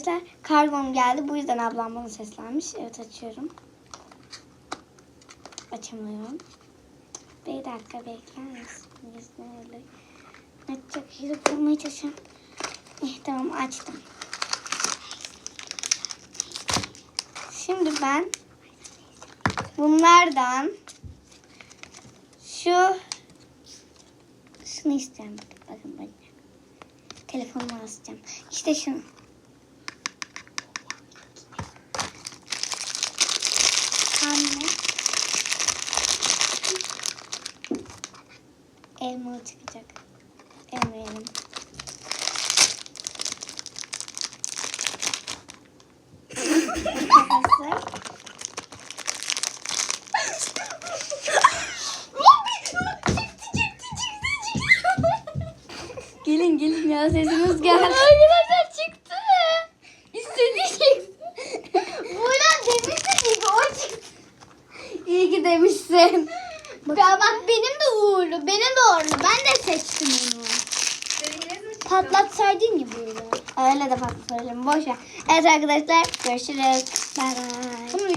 Arkadaşlar kargom geldi. Bu yüzden ablam bana seslenmiş. Evet açıyorum. Açamıyorum. Bir dakika bekler misin? Yüzüne öyle. Açacak yeri bulmaya çalışıyorum. Eh, tamam açtım. Şimdi ben bunlardan şu şunu istiyorum. Bakın bakın. Telefonumu asacağım. İşte şunu. Anne. Elma çıkacak. Elmayalım. Arkadaşlar. gelin gelin ya sesiniz geldi. Arkadaşlar Demişsin. Ya bak benim de uğurlu. Benim de uğurlu. Ben de seçtim onu. Patlatsaydın ya böyle. Öyle de patlatırım. Boş ver. Evet arkadaşlar görüşürüz. Bunu video